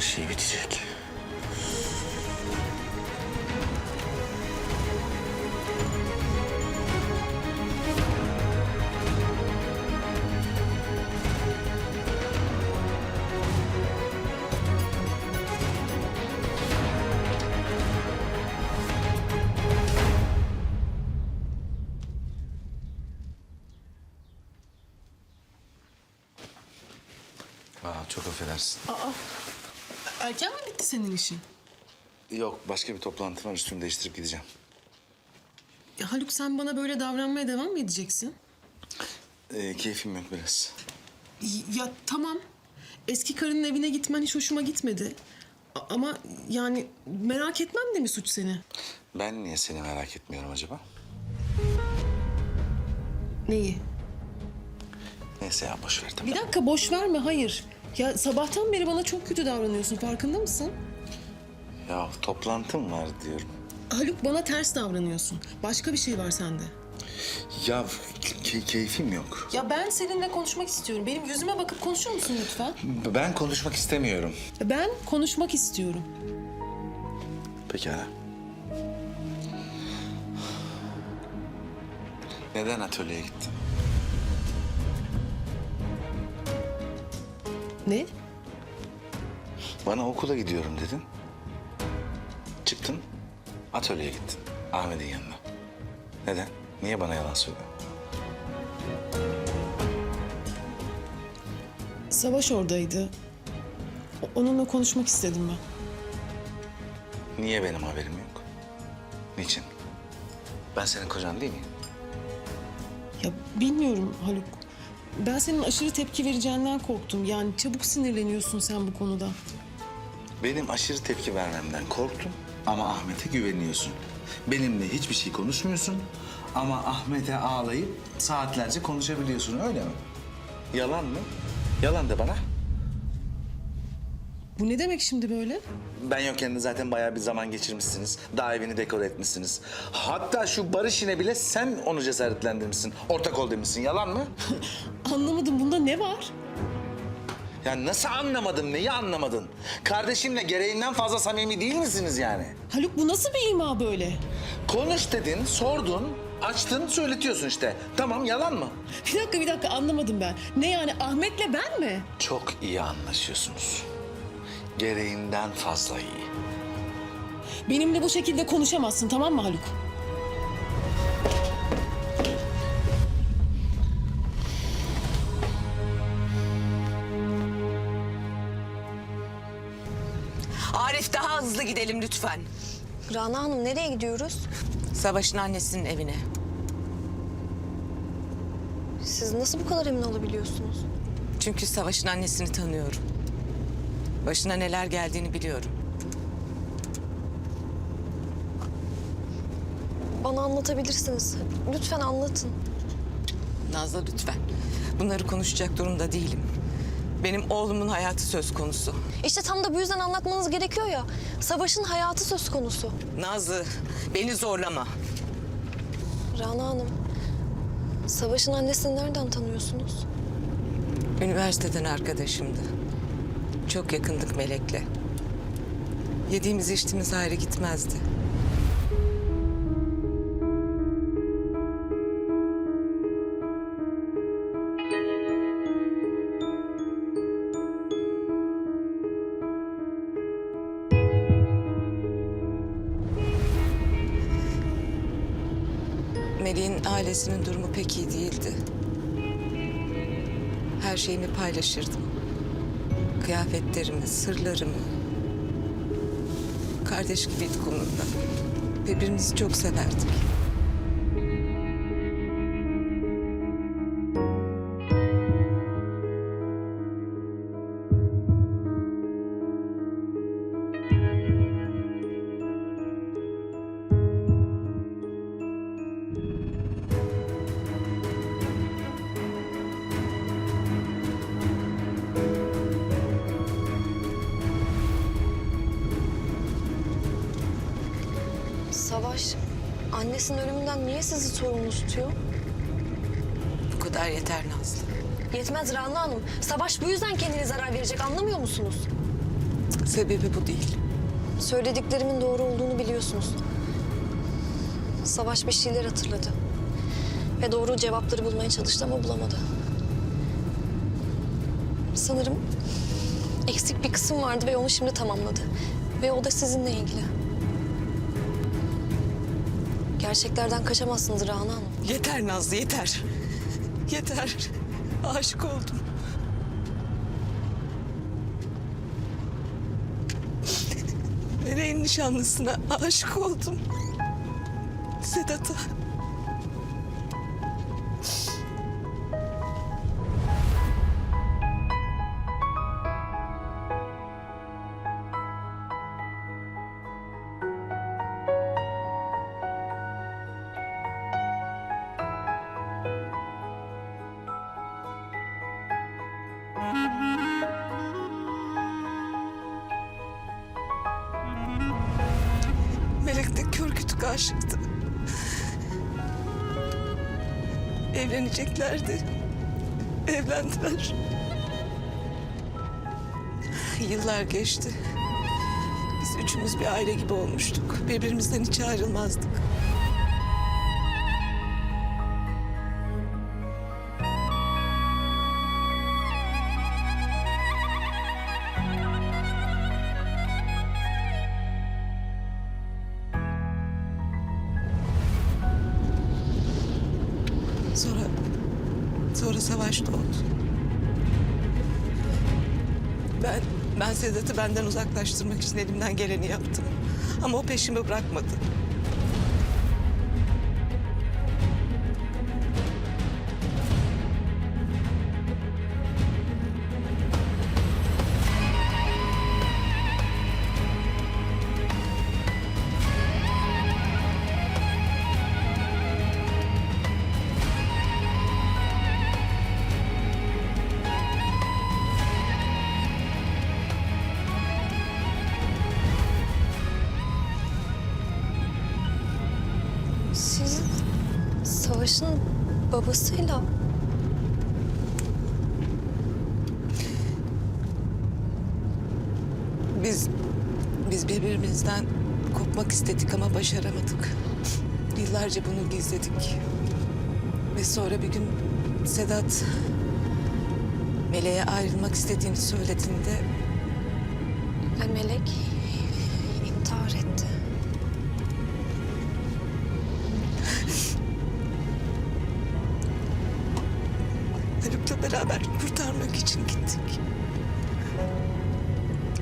şey bitecek. Aa, çok affedersin. Erken mi bitti senin işin? Yok başka bir toplantı var üstümü değiştirip gideceğim. Ya Haluk sen bana böyle davranmaya devam mı edeceksin? Ee, keyfim yok biraz. Ya tamam. Eski karının evine gitmen hiç hoşuma gitmedi. A- ama yani merak etmem de mi suç seni? Ben niye seni merak etmiyorum acaba? Neyi? Neyse ya boş ver tamam. Bir dakika boş verme hayır. Ya sabahtan beri bana çok kötü davranıyorsun farkında mısın? Ya toplantım var diyorum. Haluk bana ters davranıyorsun. Başka bir şey var sende. Ya ke- keyfim yok. Ya ben seninle konuşmak istiyorum. Benim yüzüme bakıp konuşur musun lütfen? Ben konuşmak istemiyorum. Ben konuşmak istiyorum. Pekala. Neden atölyeye gittin? Ne? Bana okula gidiyorum dedin. Çıktın, atölyeye gittin. Ahmet'in yanına. Neden? Niye bana yalan söyledin? Savaş oradaydı. O- Onunla konuşmak istedim ben. Niye benim haberim yok? Niçin? Ben senin kocan değil miyim? Ya bilmiyorum Haluk. Ben senin aşırı tepki vereceğinden korktum. Yani çabuk sinirleniyorsun sen bu konuda. Benim aşırı tepki vermemden korktun ama Ahmet'e güveniyorsun. Benimle hiçbir şey konuşmuyorsun ama Ahmet'e ağlayıp saatlerce konuşabiliyorsun öyle mi? Yalan mı? Yalan de bana. Bu ne demek şimdi böyle? Ben yokken de zaten bayağı bir zaman geçirmişsiniz. Daha evini dekore etmişsiniz. Hatta şu barış yine bile sen onu cesaretlendirmişsin. Ortak ol demişsin. Yalan mı? Anlamadım bunda ne var? Ya nasıl anlamadın? Neyi anlamadın? Kardeşimle gereğinden fazla samimi değil misiniz yani? Haluk bu nasıl bir ima böyle? Konuş dedin, sordun, açtın, söyletiyorsun işte. Tamam, yalan mı? Bir dakika bir dakika anlamadım ben. Ne yani Ahmet'le ben mi? Çok iyi anlaşıyorsunuz. Gereğinden fazla iyi. Benimle bu şekilde konuşamazsın tamam mı Haluk? Arif daha hızlı gidelim lütfen. Rana Hanım nereye gidiyoruz? Savaş'ın annesinin evine. Siz nasıl bu kadar emin olabiliyorsunuz? Çünkü Savaş'ın annesini tanıyorum. Başına neler geldiğini biliyorum. Bana anlatabilirsiniz. Lütfen anlatın. Nazlı lütfen. Bunları konuşacak durumda değilim. Benim oğlumun hayatı söz konusu. İşte tam da bu yüzden anlatmanız gerekiyor ya. Savaş'ın hayatı söz konusu. Nazlı beni zorlama. Rana Hanım, Savaş'ın annesini nereden tanıyorsunuz? Üniversiteden arkadaşımdı. Çok yakındık Melek'le. Yediğimiz içtiğimiz ayrı gitmezdi. Melek'in ailesinin durumu pek iyi değildi. Her şeyimi paylaşırdım. Kıyafetlerimi, sırlarımı. Kardeş gibiydik onunla. Birbirimizi çok severdik. Savaş, annesinin ölümünden niye sizi sorumlu tutuyor? Bu kadar yeter Nazlı. Yetmez Rana Hanım. Savaş bu yüzden kendine zarar verecek anlamıyor musunuz? Sebebi bu değil. Söylediklerimin doğru olduğunu biliyorsunuz. Savaş bir şeyler hatırladı. Ve doğru cevapları bulmaya çalıştı ama bulamadı. Sanırım eksik bir kısım vardı ve onu şimdi tamamladı. Ve o da sizinle ilgili. Gerçeklerden kaçamazsınız Rana Hanım. Yeter Nazlı yeter. Yeter. Aşık oldum. Meleğin nişanlısına aşık oldum. Sedat'a. Aşıktı. Evleneceklerdi. Evlendiler. Yıllar geçti. Biz üçümüz bir aile gibi olmuştuk. Birbirimizden hiç ayrılmazdık. Sonra... Sonra savaş doğdu. Ben, ben Sedat'ı benden uzaklaştırmak için elimden geleni yaptım. Ama o peşimi bırakmadı. Savaş'ın babasıyla Biz, biz birbirimizden kopmak istedik ama başaramadık. Yıllarca bunu gizledik. Ve sonra bir gün Sedat Meleğe ayrılmak istediğini söylediğinde Melek intihar etti. Haluk'la beraber kurtarmak için gittik.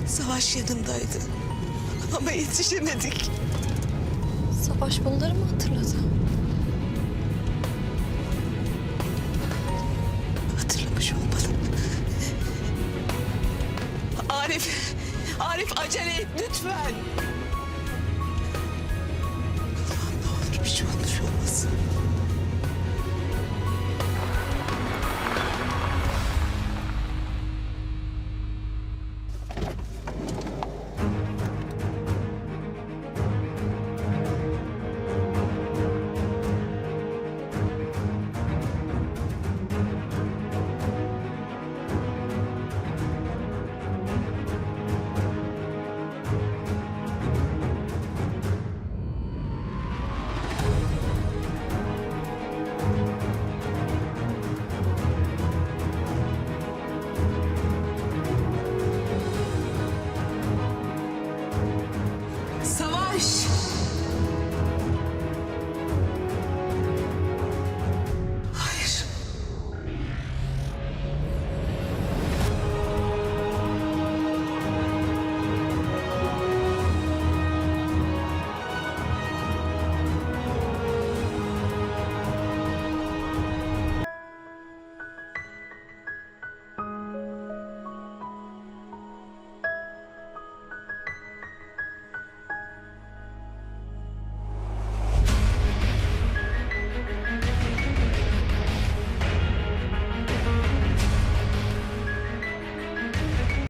Savaş yanındaydı. Ama yetişemedik. Savaş bunları mı hatırladı? Hatırlamış olmalı. Arif, Arif acele et lütfen.